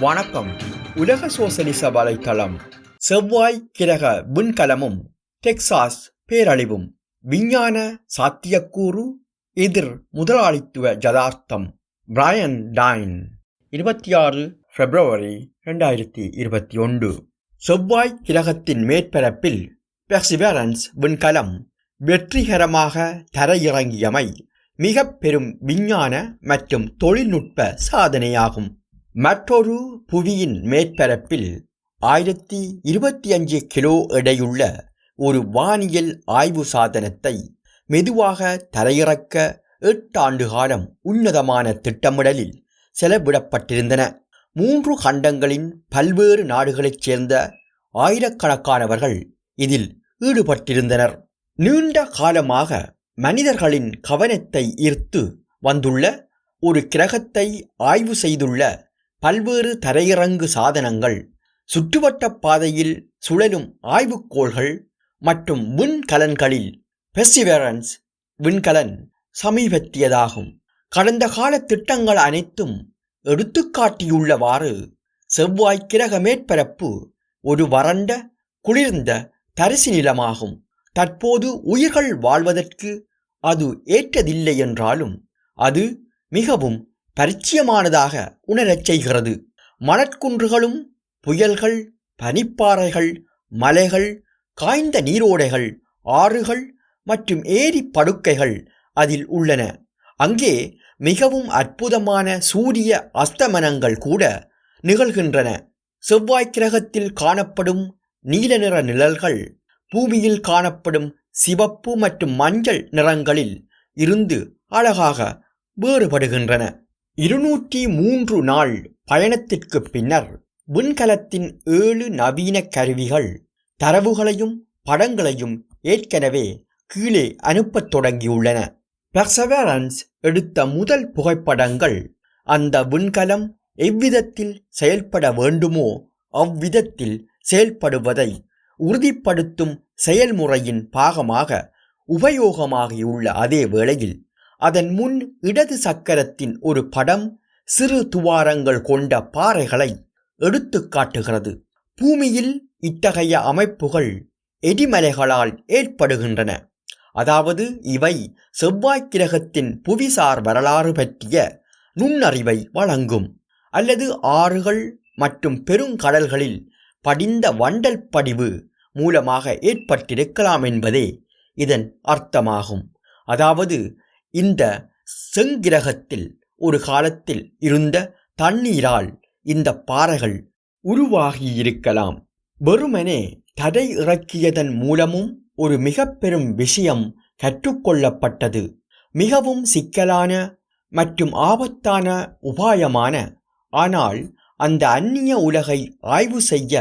வணக்கம். உலக சோசலிச வலைத்தளம் செவ்வாய் கிரக விண்கலமும் டெக்சாஸ் பேரழிவும். விஞ்ஞான சாத்தியக்கூறு எதிர் முதலாளித்துவ ஜதார்த்தம். Brian time. இருபத்தி ஆறு பிப்ரவரி ரெண்டாயிரத்தி இருபத்தி ஒன்று. செவ்வாய் கிரகத்தின் மேற்பரப்பில் பெர்சிவரன்ஸ் விண்கலம் வெற்றிகரமாக தரையிறங்கியமை மிக பெரும் விஞ்ஞான மற்றும் தொழில்நுட்ப சாதனையாகும். மற்றொரு புவியின் மேற்பரப்பில் ஆயிரத்தி இருபத்தி அஞ்சு கிலோ எடையுள்ள ஒரு வானியல் ஆய்வு சாதனத்தை மெதுவாக தரையிறக்க எட்டாண்டு காலம் உன்னதமான திட்டமிடலில் செலவிடப்பட்டிருந்தன. மூன்று கண்டங்களின் பல்வேறு நாடுகளைச் சேர்ந்த ஆயிரக்கணக்கானவர்கள் இதில் ஈடுபட்டிருந்தனர். நீண்ட காலமாக மனிதர்களின் கவனத்தை ஈர்த்து வந்துள்ள ஒரு கிரகத்தை ஆய்வு செய்துள்ள பல்வேறு தரையிறங்கு சாதனங்கள் சுற்றுவட்ட பாதையில் சுழலும் ஆய்வுக்கோள்கள் மற்றும் விண்கலன்களில் பெர்சிவரன்ஸ் விண்கலன் சமீபத்தியதாகும். கடந்த கால திட்டங்கள் அனைத்தும் எடுத்துக்காட்டியுள்ளவாறு செவ்வாய் கிரக மேற்பரப்பு ஒரு வறண்ட குளிர்ந்த தரிசு நிலமாகும். தற்போது உயிர்கள் வாழ்வதற்கு அது ஏற்றதில்லை என்றாலும் அது மிகவும் பரிச்சயமானதாக உணரச் செய்கிறது. மணற்குன்றுகளும் புயல்கள் பனிப்பாறைகள் மலைகள் காய்ந்த நீரோடைகள் ஆறுகள் மற்றும் ஏரி படுக்கைகள் அதில் உள்ளன. அங்கே மிகவும் அற்புதமான சூரிய அஸ்தமனங்கள் கூட நிகழ்கின்றன. செவ்வாய் கிரகத்தில் காணப்படும் நீல நிற நிழல்கள் பூமியில் காணப்படும் சிவப்பு மற்றும் மஞ்சள் நிறங்களில் இருந்து அழகாக வேறுபடுகின்றன. இருநூற்றி மூன்று நாள் பயணத்திற்கு பின்னர் விண்கலத்தின் ஏழு நவீன கருவிகள் தரவுகளையும் படங்களையும் ஏற்கனவே கீழே அனுப்பத் தொடங்கியுள்ளன. பெர்சவரன்ஸ் எடுத்த முதல் புகைப்படங்கள் அந்த விண்கலம் எவ்விதத்தில் செயல்பட வேண்டுமோ அவ்விதத்தில் செயல்படுவதை உறுதிப்படுத்தும் செயல்முறையின் பாகமாக உபயோகமாகியுள்ள அதே வேளையில் அதன் முன் இடது சக்கரத்தின் ஒரு படம் சிறு துவாரங்கள் கொண்ட பாறைகளை எடுத்து காட்டுகிறது. பூமியில் இத்தகைய அமைப்புகள் எரிமலைகளால் ஏற்படுகின்றன. அதாவது இவை செவ்வாய் கிரகத்தின் புவிசார் வரலாறு பற்றிய நுண்ணறிவை வழங்கும். அல்லது ஆறுகள் மற்றும் பெருங்கடல்களில் படிந்த வண்டல் படிவு மூலமாக ஏற்பட்டிருக்கலாம் என்பதே இதன் அர்த்தமாகும். அதாவது இந்த செங்கிரகத்தில் ஒரு காலத்தில் இருந்த தண்ணீரால் இந்த பாறைகள் உருவாகியிருக்கலாம். வெறுமனே தடை இறக்கியதன் மூலமும் ஒரு மிக பெரும் விஷயம் கற்றுக்கொள்ளப்பட்டது. மிகவும் சிக்கலான மற்றும் ஆபத்தான உபாயமான ஆனால் அந்த அந்நிய உலகை ஆய்வு செய்ய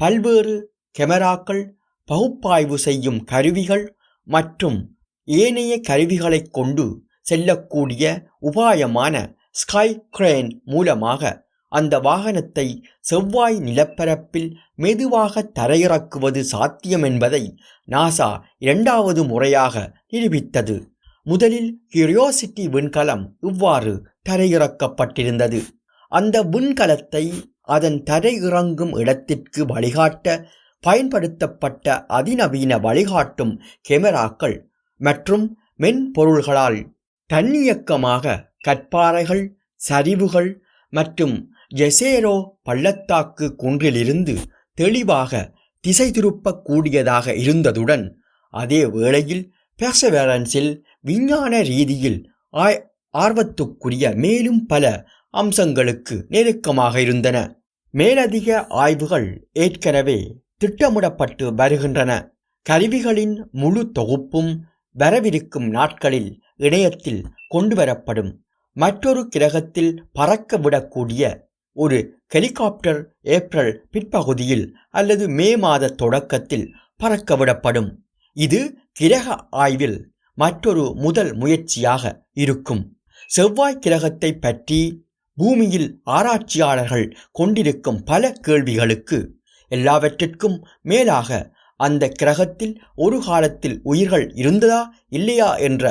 பல்வேறு கெமராக்கள் பகுப்பாய்வு செய்யும் கருவிகள் மற்றும் ஏனைய கருவிகளைக் கொண்டு செல்லக்கூடிய உபாயமான ஸ்கை கிரேன் மூலமாக அந்த வாகனத்தை செவ்வாய் நிலப்பரப்பில் மெதுவாக தரையிறக்குவது சாத்தியம் என்பதை நாசா இரண்டாவது முறையாக நிரூபித்தது. முதலில் கியூரியோசிட்டி விண்கலம் இவ்வாறு தரையிறக்கப்பட்டிருந்தது. அந்த விண்கலத்தை அதன் தரையிறங்கும் இடத்திற்கு வழிகாட்ட பயன்படுத்தப்பட்ட அதிநவீன வழிகாட்டும் கெமராக்கள் மற்றும் மென்பொருள்களால் தன்னியக்கமாக கற்பாறைகள் சரிவுகள் மற்றும் ஜெசேரோ பள்ளத்தாக்கு குன்றிலிருந்து தெளிவாக திசை திருப்பக்கூடியதாக இருந்ததுடன் அதே வேளையில் பெர்சவரன்ஸில் விஞ்ஞான ரீதியில் ஆய் ஆர்வத்துக்குரிய மேலும் பல அம்சங்களுக்கு நெருக்கமாக இருந்தன. மேலதிக ஆய்வுகள் ஏற்கனவே திட்டமிடப்பட்டு வருகின்றன. கருவிகளின் முழு தொகுப்பும் வரவிருக்கும் நாட்களில் இணையத்தில் கொண்டுவரப்படும். மற்றொரு கிரகத்தில் பறக்க விடக்கூடிய ஒரு ஹெலிகாப்டர் ஏப்ரல் பிற்பகுதியில் அல்லது மே மாத தொடக்கத்தில் பறக்க விடப்படும். இது கிரக ஆய்வில் மற்றொரு முதல் முயற்சியாக இருக்கும். செவ்வாய் கிரகத்தை பற்றி பூமியில் ஆராய்ச்சியாளர்கள் கொண்டிருக்கும் பல கேள்விகளுக்கு எல்லாவற்றிற்கும் மேலாக அந்த கிரகத்தில் ஒரு காலத்தில் உயிர்கள் இருந்ததா இல்லையா என்ற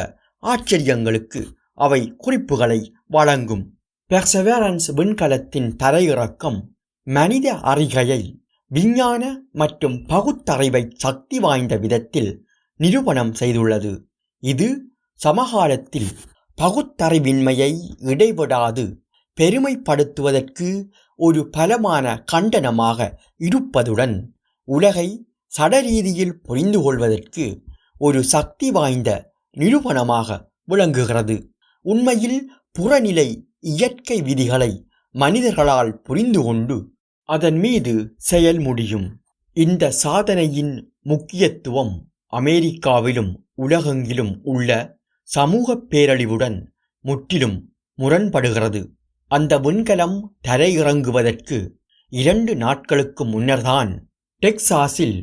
ஆச்சரியங்களுக்கு அவை குறிப்புகளை வழங்கும். பெர்சவேரன்ஸ் விண்கலத்தின் தரையிறக்கம் மனித அறிகையை விஞ்ஞான மற்றும் பகுத்தறிவை சக்தி வாய்ந்த விதத்தில் நிரூபணம் செய்துள்ளது. இது சமகாலத்தில் பகுத்தறிவின்மையை இடைவிடாது பெருமைப்படுத்துவதற்கு ஒரு பலமான கண்டனமாக இருப்பதுடன் உலகை சடரீதியில் புரிந்து கொள்வதற்கு ஒரு சக்தி வாய்ந்த நிரூபணமாக விளங்குகிறது. உண்மையில் புறநிலை இயற்கை விதிகளை மனிதர்களால் புரிந்து கொண்டு அதன் மீது செயல் முடியும். இந்த சாதனையின் முக்கியத்துவம் அமெரிக்காவிலும் உலகெங்கிலும் உள்ள சமூக பேரழிவுடன் முற்றிலும் முரண்படுகிறது. அந்த விண்கலம் தரையிறங்குவதற்கு இரண்டு நாட்களுக்கு முன்னர்தான் டெக்சாஸில்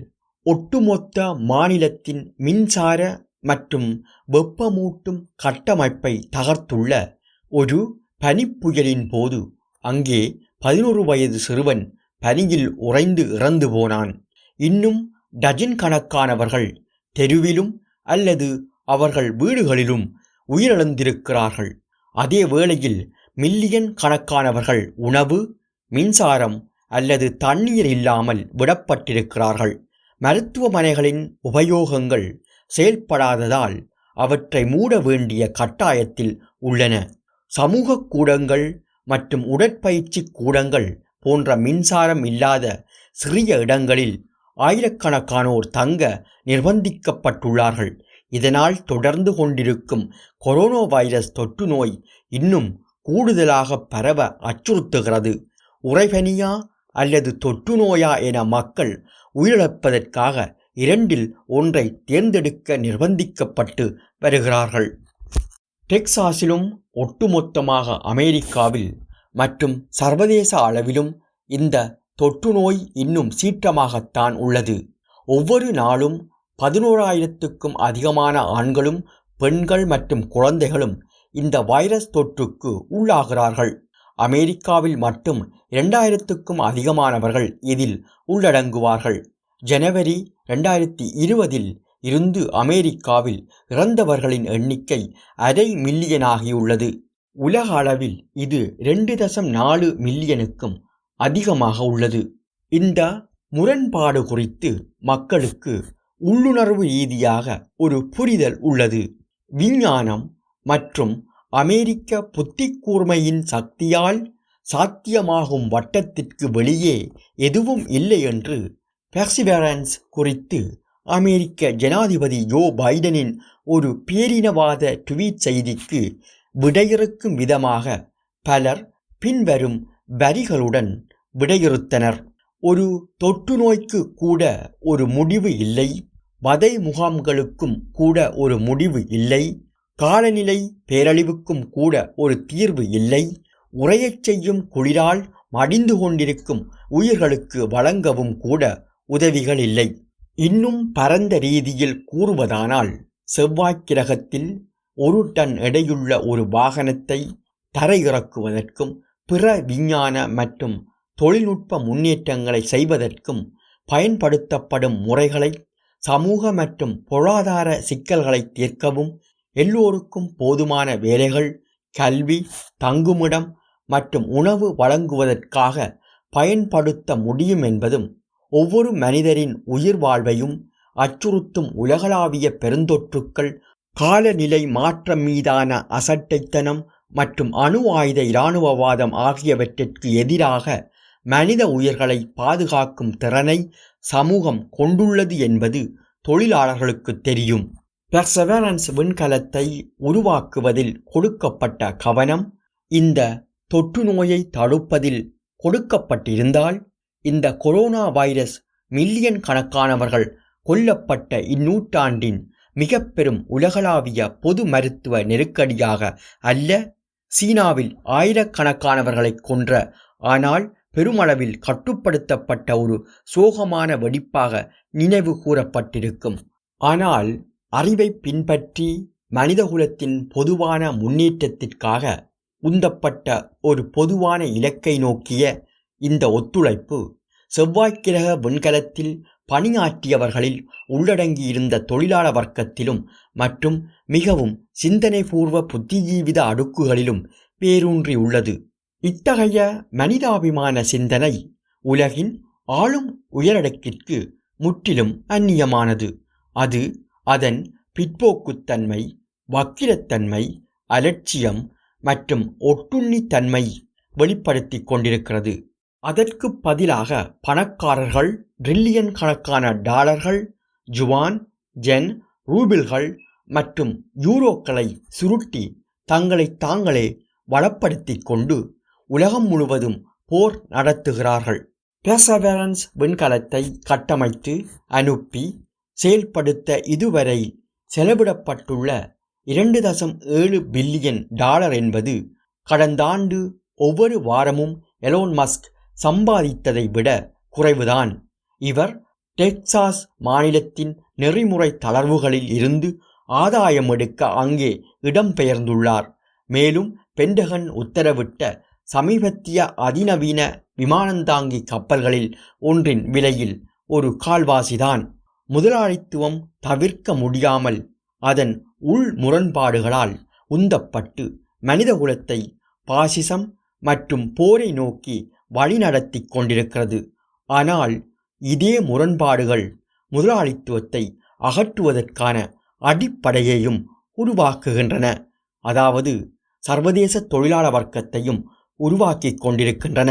ஒட்டுமொத்த மாநிலத்தின் மின்சார மற்றும் வெப்பமூட்டும் கட்டமைப்பை தகர்த்துள்ள ஒரு பனிப்புயலின் போது அங்கே பதினொரு வயது சிறுவன் பனியில் உறைந்து இறந்து போனான். இன்னும் டஜன் கணக்கானவர்கள் தெருவிலும் அல்லது அவர்கள் வீடுகளிலும் உயிரிழந்திருக்கிறார்கள். அதே வேளையில் மில்லியன் கணக்கானவர்கள் உணவு மின்சாரம் அல்லது தண்ணீர் இல்லாமல் விடப்பட்டிருக்கிறார்கள். மருத்துவமனைகளின் உபயோகங்கள் செயல்படாததால் அவற்றை மூட வேண்டிய கட்டாயத்தில் உள்ளன. சமூக கூடங்கள் மற்றும் உடற்பயிற்சி கூடங்கள் போன்ற மின்சாரம் இல்லாத சிறிய இடங்களில் ஆயிரக்கணக்கானோர் தங்க நிர்பந்திக்கப்பட்டுள்ளார்கள். இதனால் தொடர்ந்து கொண்டிருக்கும் கொரோனா வைரஸ் தொற்று நோய் இன்னும் கூடுதலாக பரவ அச்சுறுத்துகிறது. உறைபனியா அல்லது தொற்று நோயா என மக்கள் உயிரிழப்பதற்காக இரண்டில் ஒன்றை தேர்ந்தெடுக்க நிர்பந்திக்கப்பட்டு வருகிறார்கள். டெக்சாஸிலும் ஒட்டுமொத்தமாக அமெரிக்காவில் மற்றும் சர்வதேச அளவிலும் இந்த தொற்று நோய் இன்னும் சீற்றமாகத்தான் உள்ளது. ஒவ்வொரு நாளும் பதினோராயிரத்துக்கும் அதிகமான ஆண்களும் பெண்கள் மற்றும் குழந்தைகளும் இந்த வைரஸ் தொற்றுக்கு உள்ளாகிறார்கள். அமெரிக்காவில் மட்டும் இரண்டாயிரத்துக்கும் அதிகமானவர்கள் இதில் உள்ளடங்குவார்கள். ஜனவரி ரெண்டாயிரத்தி இருபதில் இருந்து அமெரிக்காவில் இறந்தவர்களின் எண்ணிக்கை அரை மில்லியனாகியுள்ளது. உலக அளவில் இது ரெண்டு தசம் நாலு மில்லியனுக்கும் அதிகமாக உள்ளது. இந்த முரண்பாடு குறித்து மக்களுக்கு உள்ளுணர்வு ரீதியாக ஒரு புரிதல் உள்ளது. விஞ்ஞானம் மற்றும் அமெரிக்க புத்திக்கூர்மையின் சக்தியால் சாத்தியமாகும் வட்டத்திற்கு வெளியே எதுவும் இல்லை என்று பெர்சிவரன்ஸ் குறித்து அமெரிக்க ஜனாதிபதி ஜோ பைடனின் ஒரு பேரினவாத ட்வீட் செய்திக்கு விடையிறுக்கும் விதமாக பலர் பின்வரும் வரிகளுடன் விடையிறுத்தனர். ஒரு தொற்று நோய்க்கு கூட ஒரு முடிவு இல்லை. வதை முகாம்களுக்கும் கூட ஒரு முடிவு இல்லை. காலநிலை பேரழிவுக்கும் கூட ஒரு தீர்வு இல்லை. உரையச் செய்யும் குளிரால் மடிந்து கொண்டிருக்கும் உயிர்களுக்கு வழங்கவும் கூட உதவிகள் இல்லை. இன்னும் பரந்த ரீதியில் கூறுவதானால் செவ்வாய்க்கிரகத்தில் ஒரு டன் எடையுள்ள ஒரு வாகனத்தை தரையிறக்குவதற்கும் பிற விஞ்ஞான மற்றும் தொழில்நுட்ப முன்னேற்றங்களை செய்வதற்கும் பயன்படுத்தப்படும் முறைகளை சமூக மற்றும் பொருளாதார சிக்கல்களை தீர்க்கவும் எல்லோருக்கும் போதுமான வேலைகள் கல்வி தங்குமிடம் மற்றும் உணவு வழங்குவதற்காக பயன்படுத்த முடியும் என்பதும் ஒவ்வொரு மனிதரின் உயிர் வாழ்வையும் அச்சுறுத்தும் உலகளாவிய பெருந்தொற்றுக்கள் காலநிலை மாற்றம் மீதான அசட்டைத்தனம் மற்றும் அணு ஆயுத இராணுவவாதம் ஆகியவற்றிற்கு எதிராக மனித உயிர்களை பாதுகாக்கும் திறனை சமூகம் கொண்டுள்ளது என்பது தொழிலாளர்களுக்கு தெரியும். பெர்சவரன்ஸ் விண்கலத்தை உருவாக்குவதில் கொடுக்கப்பட்ட கவனம் இந்த தொற்று நோயை தடுப்பதில் கொடுக்கப்பட்டிருந்தால் இந்த கொரோனா வைரஸ் மில்லியன் கணக்கானவர்கள் கொல்லப்பட்ட இந்நூற்றாண்டின் மிக பெரும் உலகளாவிய பொது மருத்துவ நெருக்கடியாக அல்ல சீனாவில் ஆயிரக்கணக்கானவர்களை கொன்ற ஆனால் பெருமளவில் கட்டுப்படுத்தப்பட்ட ஒரு சோகமான வெடிப்பாக நினைவு கூறப்பட்டிருக்கும். ஆனால் அறிவை பின்பற்றி மனிதகுலத்தின் பொதுவான முன்னேற்றத்திற்காக உந்தப்பட்ட ஒரு பொதுவான இலக்கை நோக்கிய இந்த ஒத்துழைப்பு செவ்வாய்க்கிரக விண்கலத்தில் பணியாற்றியவர்களில் உள்ளடங்கியிருந்த தொழிலாள வர்க்கத்திலும் மற்றும் மிகவும் சிந்தனைபூர்வ புத்திஜீவித அடுக்குகளிலும் பேரூன்றியுள்ளது. இத்தகைய மனிதாபிமான சிந்தனை உலகின் ஆளும் உயரடுக்கிற்கு முற்றிலும் அந்நியமானது. அது அதன் பிற்போக்குத்தன்மை வக்கிரத்தன்மை அலட்சியம் மற்றும் ஒட்டுண்ணித்தன்மை வெளிப்படுத்திக் கொண்டிருக்கிறது. அதற்கு பதிலாக பணக்காரர்கள் ட்ரில்லியன் கணக்கான டாலர்கள் ஜுவான் ஜென் ரூபில்கள் மற்றும் யூரோக்களை சுருட்டி தங்களை தாங்களே வளப்படுத்தி கொண்டு உலகம் முழுவதும் போர் நடத்துகிறார்கள். பெர்சவரன்ஸ் விண்கலத்தை கட்டமைத்து அனுப்பி செயல்படுத்த இதுவரை செலவிடப்பட்டுள்ள இரண்டு தசம் ஏழு பில்லியன் டாலர் என்பது கடந்த ஆண்டு ஒவ்வொரு வாரமும் எலோன் மஸ்க் சம்பாதித்ததை விட குறைவுதான். இவர் டெக்சாஸ் மாநிலத்தின் நெறிமுறை தளர்வுகளில் இருந்து ஆதாயம் எடுக்க அங்கே இடம்பெயர்ந்துள்ளார். மேலும் பென்டகன் உத்தரவிட்ட சமீபத்திய அதிநவீன விமானந்தாங்கி கப்பல்களில் ஒன்றின் விலையில் ஒரு கால்வாசிதான். முதலாளித்துவம் தவிர்க்க முடியாமல் அதன் உள் முரண்பாடுகளால் உந்தப்பட்டு மனிதகுலத்தை பாசிசம் மற்றும் போரை நோக்கி வழிநடத்தி கொண்டிருக்கிறது. ஆனால் இதே முரண்பாடுகள் முதலாளித்துவத்தை அகற்றுவதற்கான அடிப்படையையும் உருவாக்குகின்றன. அதாவது சர்வதேச தொழிலாள வர்க்கத்தையும் உருவாக்கி கொண்டிருக்கின்றன.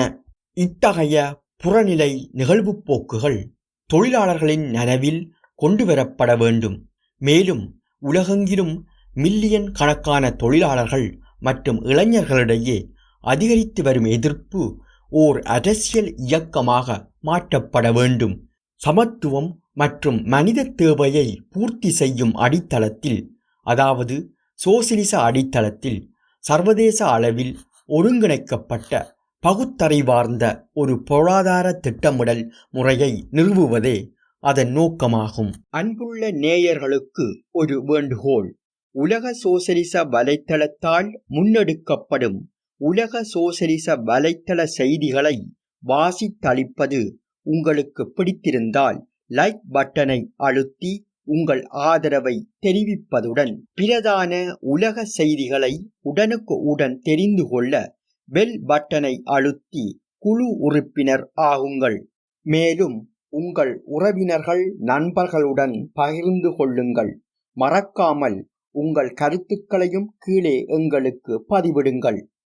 இத்தகைய புறநிலை நிகழ்வுப் போக்குகள் தொழிலாளர்களின் நனவில் கொண்டுவரப்பட வேண்டும். மேலும் உலகெங்கிலும் மில்லியன் கணக்கான தொழிலாளர்கள் மற்றும் இளைஞர்களிடையே அதிகரித்து வரும் எதிர்ப்பு ஓர் அரசியல் இயக்கமாக மாற்றப்பட வேண்டும். சமத்துவம் மற்றும் மனித தேவையை பூர்த்தி செய்யும் அடித்தளத்தில் அதாவது சோசிலிச அடித்தளத்தில் சர்வதேச அளவில் ஒருங்கிணைக்கப்பட்ட பகுத்தறிவார்ந்த ஒரு பொருளாதார திட்டமிடல் முறையை நிறுவுவதே அதன் நோக்கமாகும். அன்புள்ள நேயர்களுக்கு ஒரு வேண்டுகோள். உலக சோசலிச வலைத்தளத்தால் முன்னெடுக்கப்படும் உலக சோசலிச வலைத்தள செய்திகளை வாசித்தளிப்பது உங்களுக்கு பிடித்திருந்தால் லைக் பட்டனை அழுத்தி உங்கள் ஆதரவை தெரிவிப்பதுடன் பிரதான உலக செய்திகளை உடனுக்கு உடன் தெரிந்து கொள்ள பெல் பட்டனை அழுத்தி குழு உறுப்பினர் ஆகுங்கள். மேலும் உங்கள் உறவினர்கள் நண்பர்களுடன் பகிர்ந்து கொள்ளுங்கள். மறக்காமல் உங்கள் கருத்துக்களையும் கீழே எங்களுக்கு பதிவிடுங்கள்.